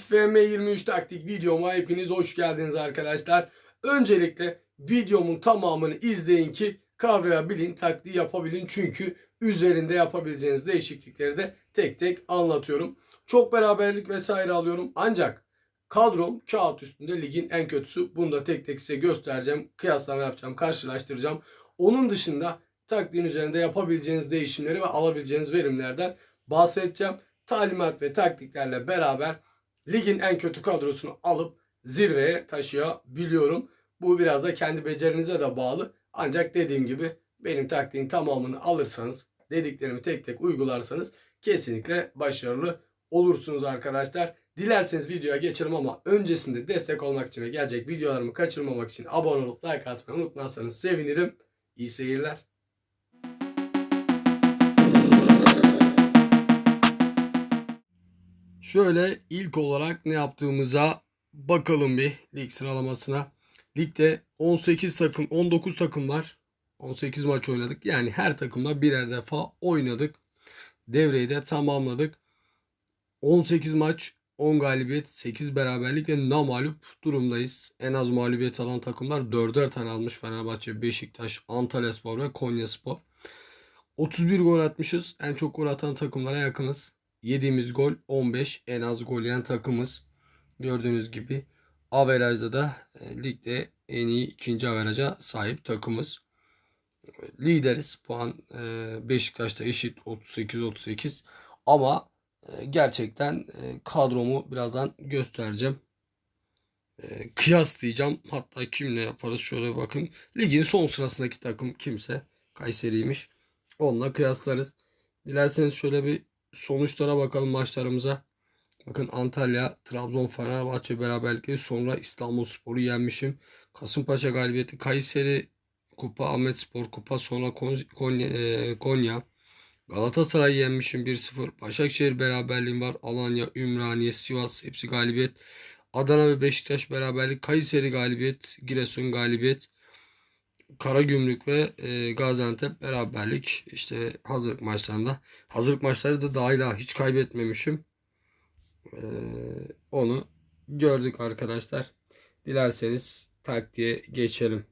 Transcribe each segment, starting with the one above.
İlk FM23 taktik videoma hepiniz hoş geldiniz arkadaşlar. Öncelikle videomun tamamını izleyin ki kavrayabilin, taktiği yapabilin. Çünkü üzerinde yapabileceğiniz değişiklikleri de tek tek anlatıyorum. Çok beraberlik vesaire alıyorum. Ancak kadrom kağıt üstünde ligin en kötüsü. Bunu da tek tek size göstereceğim. Kıyaslama yapacağım, karşılaştıracağım. Onun dışında taktiğin üzerinde yapabileceğiniz değişimleri ve alabileceğiniz verimlerden bahsedeceğim. Talimat ve taktiklerle beraber ligin en kötü kadrosunu alıp zirveye taşıyabiliyorum. Bu biraz da kendi becerinize de bağlı. Ancak dediğim gibi benim taktiğin tamamını alırsanız, dediklerimi tek tek uygularsanız kesinlikle başarılı olursunuz arkadaşlar. Dilerseniz videoya geçelim ama öncesinde destek olmak için ve gelecek videolarımı kaçırmamak için abone olup like atmayı unutmazsanız sevinirim. İyi seyirler. Şöyle ilk olarak ne yaptığımıza bakalım bir lig sıralamasına. Ligde 18 takım, 19 takım var. 18 maç oynadık. Yani her takımda birer defa oynadık. Devreyi de tamamladık. 18 maç, 10 galibiyet, 8 beraberlik ve namalup durumdayız. En az mağlubiyet alan takımlar 4'er tane almış. Fenerbahçe, Beşiktaş, Antalyaspor ve Konyaspor. 31 gol atmışız. En çok gol atan takımlara yakınız. Yediğimiz gol 15. En az gol yiyen takımız. Gördüğünüz gibi averajda da e, ligde en iyi ikinci averaja sahip takımız. Lideriz. Puan e, Beşiktaş'ta eşit 38-38. Ama e, gerçekten kadromu birazdan göstereceğim. Kıyaslayacağım. Hatta kimle yaparız şöyle bakın. Ligin son sırasındaki takım kimse Kayseri'ymiş. Onunla kıyaslarız. Dilerseniz şöyle bir sonuçlara bakalım maçlarımıza. Bakın Antalya, Trabzon, Fenerbahçe beraberlikleri sonra İstanbul Spor'u yenmişim. Kasımpaşa galibiyeti, Kayseri Kupa, Ahmet Spor Kupa sonra Konya, e, Konya. Galatasaray yenmişim 1-0. Başakşehir beraberliğim var. Alanya, Ümraniye, Sivas hepsi galibiyet. Adana ve Beşiktaş beraberlik. Kayseri galibiyet. Giresun galibiyet. Karagümrük ve e, Gaziantep beraberlik. İşte hazırlık maçlarında. Hazırlık maçları da dahil ha. Hiç kaybetmemişim. E, onu gördük arkadaşlar. Dilerseniz taktiğe geçelim.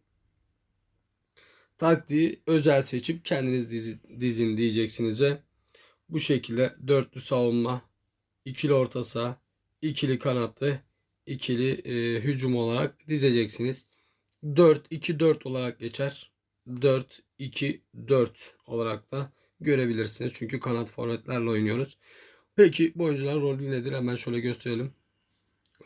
Taktiği özel seçip kendiniz dizi, dizin diyeceksiniz ve bu şekilde dörtlü savunma, ikili orta saha, ikili kanatlı, ikili e, hücum olarak dizeceksiniz. 4-2-4 olarak geçer. 4-2-4 olarak da görebilirsiniz. Çünkü kanat forvetlerle oynuyoruz. Peki bu oyuncuların rolü nedir? Hemen şöyle gösterelim.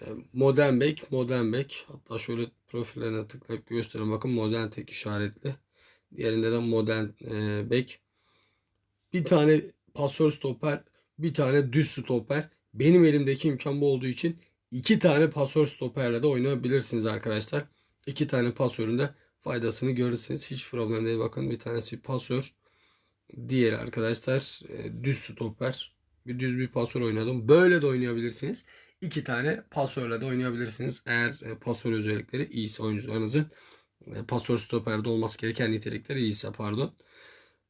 E, modern bek, modern bek. Hatta şöyle profillerine tıklayıp gösterelim. Bakın modern tek işaretli. Diğerinde de modern e, bek. Bir tane pasör stoper, bir tane düz stoper. Benim elimdeki imkan bu olduğu için iki tane pasör stoperle de oynayabilirsiniz arkadaşlar. İki tane pasörün de faydasını görürsünüz. Hiç problem değil. Bakın bir tanesi pasör. Diğeri arkadaşlar e, düz stoper. Bir düz bir pasör oynadım. Böyle de oynayabilirsiniz. İki tane pasörle de oynayabilirsiniz. Eğer e, pasör özellikleri iyiyse oyuncularınızın e, pasör stoperde olması gereken nitelikleri iyiyse pardon.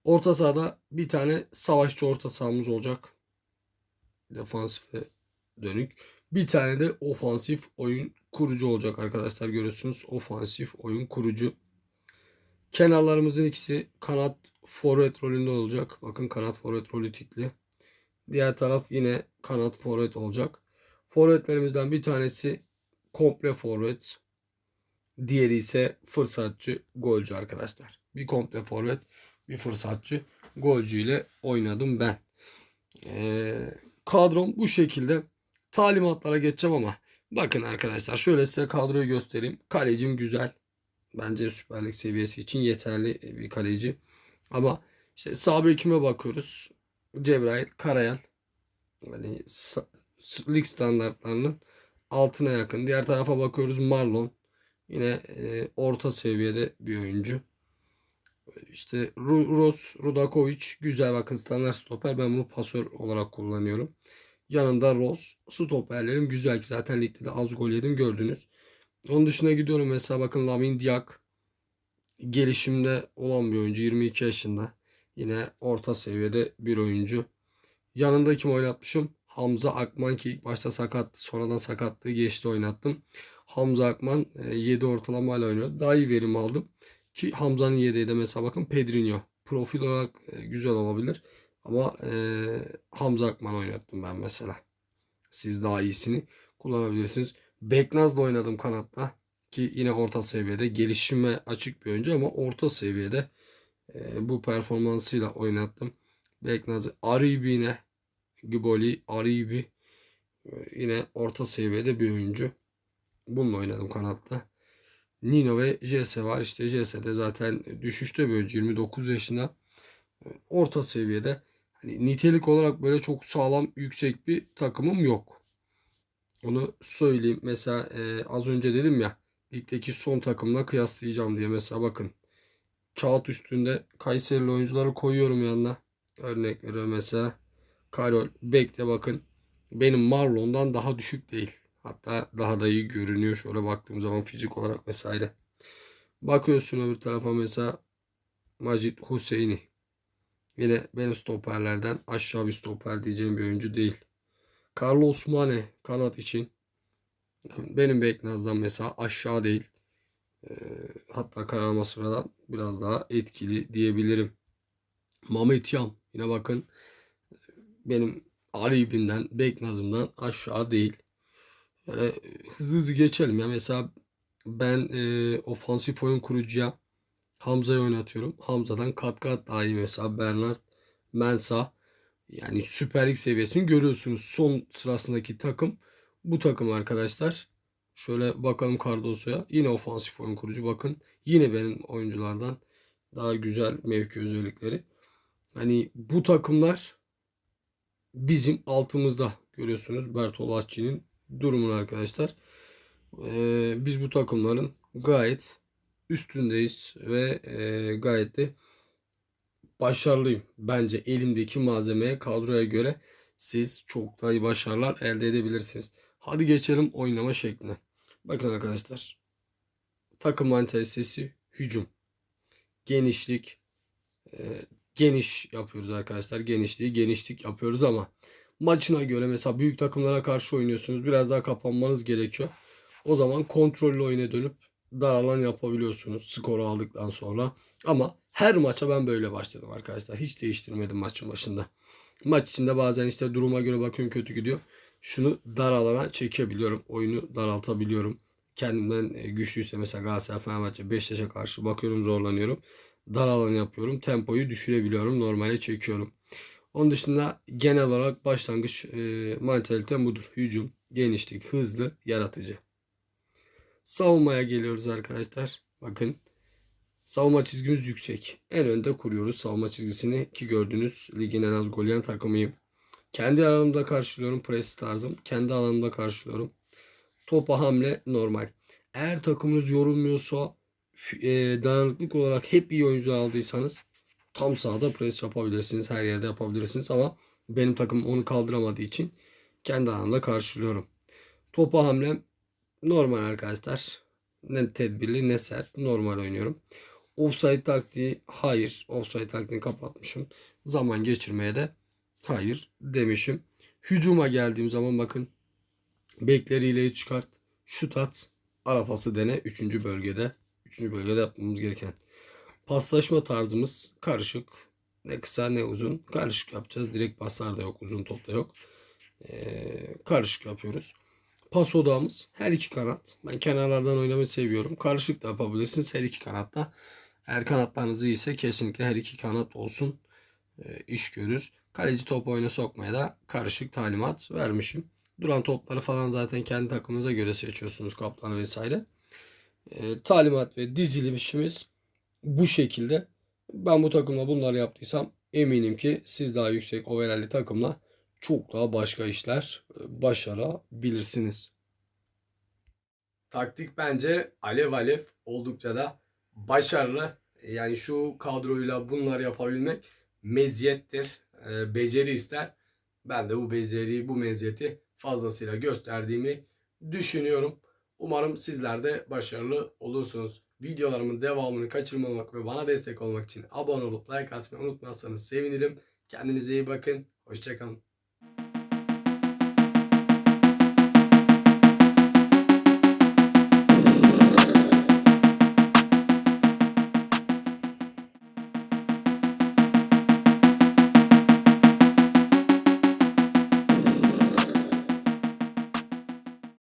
Orta sahada bir tane savaşçı orta sahamız olacak. Defansife dönük. Bir tane de ofansif oyun kurucu olacak arkadaşlar görüyorsunuz. Ofansif oyun kurucu. Kenarlarımızın ikisi kanat forvet rolünde olacak. Bakın kanat forvet rolü tikli. Diğer taraf yine kanat forvet olacak. Forvetlerimizden bir tanesi komple forvet. Diğeri ise fırsatçı golcü arkadaşlar. Bir komple forvet, bir fırsatçı golcü ile oynadım ben. Ee, kadrom bu şekilde. Talimatlara geçeceğim ama bakın arkadaşlar şöyle size kadroyu göstereyim. Kalecim güzel. Bence Süper Lig seviyesi için yeterli bir kaleci. Ama işte sağ bekime bakıyoruz. Cebrail, Karayel. Yani lig standartlarının altına yakın. Diğer tarafa bakıyoruz Marlon. Yine e, orta seviyede bir oyuncu. İşte Ros Rudakovic güzel bakın standart stoper. Ben bunu pasör olarak kullanıyorum. Yanında Ros stoperlerim güzel ki zaten ligde de az gol yedim gördünüz. Onun dışına gidiyorum mesela bakın Lamin Diak gelişimde olan bir oyuncu 22 yaşında. Yine orta seviyede bir oyuncu. Yanında kim oynatmışım? Hamza Akman ki ilk başta sakattı. Sonradan sakatlığı geçti oynattım. Hamza Akman e, 7 ortalamayla oynuyor. Daha iyi verim aldım. Ki Hamza'nın yedeği de mesela bakın Pedrinho. Profil olarak e, güzel olabilir. Ama e, Hamza Akman oynattım ben mesela. Siz daha iyisini kullanabilirsiniz. Beknaz'la oynadım kanatta. Ki yine orta seviyede. Gelişime açık bir oyuncu ama orta seviyede e, bu performansıyla oynattım. Beknaz'ı Aribi yine Giboli, Aribi yine orta seviyede bir oyuncu. Bununla oynadım kanatta. Nino ve Jesse var. İşte Jesse de zaten düşüşte bir oyuncu. 29 yaşında. Orta seviyede. Hani nitelik olarak böyle çok sağlam yüksek bir takımım yok. Onu söyleyeyim. Mesela e, az önce dedim ya ligdeki son takımla kıyaslayacağım diye. Mesela bakın kağıt üstünde Kayserili oyuncuları koyuyorum yanına. Örnek veriyorum mesela. Karol Bek'te bakın. Benim Marlon'dan daha düşük değil. Hatta daha da iyi görünüyor şöyle baktığım zaman fizik olarak vesaire. Bakıyorsun öbür tarafa mesela Macit Hüseyin'i. Yine benim stoperlerden aşağı bir stoper diyeceğim bir oyuncu değil. Carlos Mane kanat için. Benim Beknaz'dan mesela aşağı değil. Ee, hatta kararma sıradan biraz daha etkili diyebilirim. Mehmet Yam yine bakın benim Ali'bimden Beknaz'ımdan aşağı değil. Böyle hızlı hızlı geçelim ya. Mesela ben e, ofansif oyun kurucuya Hamza'yı oynatıyorum. Hamza'dan kat kat daha iyi mesela Bernard Mensah. Yani Süper Lig seviyesini görüyorsunuz. Son sırasındaki takım bu takım arkadaşlar. Şöyle bakalım Cardoso'ya. Yine ofansif oyun kurucu bakın. Yine benim oyunculardan daha güzel mevki özellikleri. Hani bu takımlar bizim altımızda görüyorsunuz Bertolacci'nin durumunu arkadaşlar. Ee, biz bu takımların gayet üstündeyiz ve e, gayet de başarılıyım. Bence elimdeki malzemeye kadroya göre siz çok daha iyi başarılar elde edebilirsiniz. Hadi geçelim oynama şekline. Bakın arkadaşlar. Takım mantalitesi hücum. Genişlik. e, geniş yapıyoruz arkadaşlar. Genişliği genişlik yapıyoruz ama maçına göre mesela büyük takımlara karşı oynuyorsunuz. Biraz daha kapanmanız gerekiyor. O zaman kontrollü oyuna dönüp dar alan yapabiliyorsunuz skoru aldıktan sonra. Ama her maça ben böyle başladım arkadaşlar. Hiç değiştirmedim maçın başında. Maç içinde bazen işte duruma göre bakıyorum kötü gidiyor. Şunu dar alana çekebiliyorum. Oyunu daraltabiliyorum. Kendimden e, güçlüyse mesela Galatasaray Fenerbahçe Beşiktaş'a karşı bakıyorum zorlanıyorum. Dar alan yapıyorum. Tempoyu düşürebiliyorum. Normale çekiyorum. Onun dışında genel olarak başlangıç e, mantalite budur. Hücum, genişlik, hızlı, yaratıcı. Savunmaya geliyoruz arkadaşlar. Bakın savunma çizgimiz yüksek. En önde kuruyoruz savunma çizgisini ki gördüğünüz ligin en az gol yiyen takımıyım. Kendi alanımda karşılıyorum pres tarzım. Kendi alanımda karşılıyorum. Topa hamle normal. Eğer takımınız yorulmuyorsa e, dayanıklık olarak hep iyi oyuncu aldıysanız tam sahada pres yapabilirsiniz. Her yerde yapabilirsiniz ama benim takım onu kaldıramadığı için kendi alanımda karşılıyorum. Topa hamlem normal arkadaşlar. Ne tedbirli ne sert. Normal oynuyorum. Offside taktiği hayır. Offside taktiğini kapatmışım. Zaman geçirmeye de hayır demişim. Hücuma geldiğim zaman bakın bekleriyle çıkart. Şut at. Ara pası dene. Üçüncü bölgede. Üçüncü bölgede yapmamız gereken. Paslaşma tarzımız karışık. Ne kısa ne uzun. Karışık yapacağız. Direkt paslar da yok. Uzun top da yok. Ee, karışık yapıyoruz. Pas odağımız her iki kanat. Ben kenarlardan oynamayı seviyorum. Karışık da yapabilirsiniz her iki kanatta. Eğer kanatlarınız iyiyse kesinlikle her iki kanat olsun. E, iş görür. Kaleci top oyuna sokmaya da karışık talimat vermişim. Duran topları falan zaten kendi takımınıza göre seçiyorsunuz kaptanı vesaire. E, talimat ve dizilimimiz bu şekilde. Ben bu takımla bunları yaptıysam eminim ki siz daha yüksek overall'li takımla çok daha başka işler e, başarabilirsiniz. Taktik bence alev alev oldukça da başarılı. Yani şu kadroyla bunları yapabilmek meziyettir, e, beceri ister. Ben de bu beceriyi, bu meziyeti fazlasıyla gösterdiğimi düşünüyorum. Umarım sizler de başarılı olursunuz. Videolarımın devamını kaçırmamak ve bana destek olmak için abone olup like atmayı unutmazsanız sevinirim. Kendinize iyi bakın. Hoşçakalın.